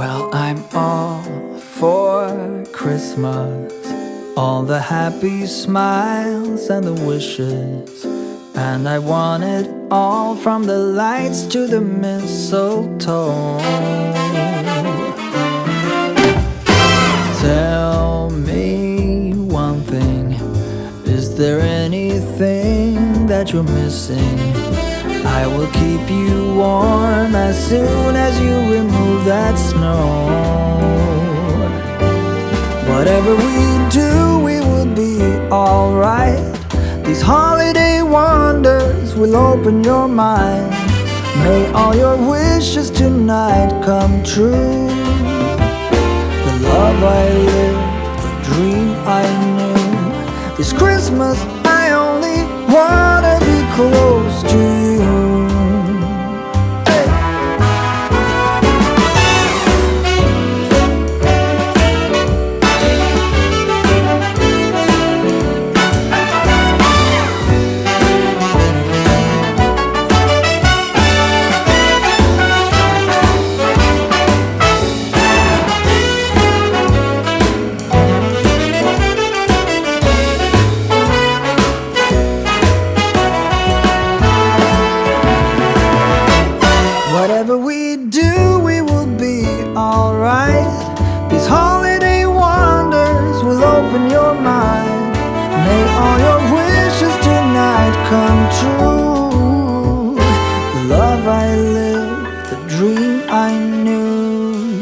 I'm all for Christmas. All the happy smiles and the wishes. And I want it all from the lights to the mistletoe. Tell me one thing Is there anything that you're missing? I will keep you warm as soon as you remove that snow. Whatever we do, we will be alright. These holiday wonders will open your mind. May all your wishes tonight come true. The love I lived, the dream I knew. This Christmas alright. These holiday wonders will open your mind. May all your wishes tonight come true. The love I live, the dream I knew.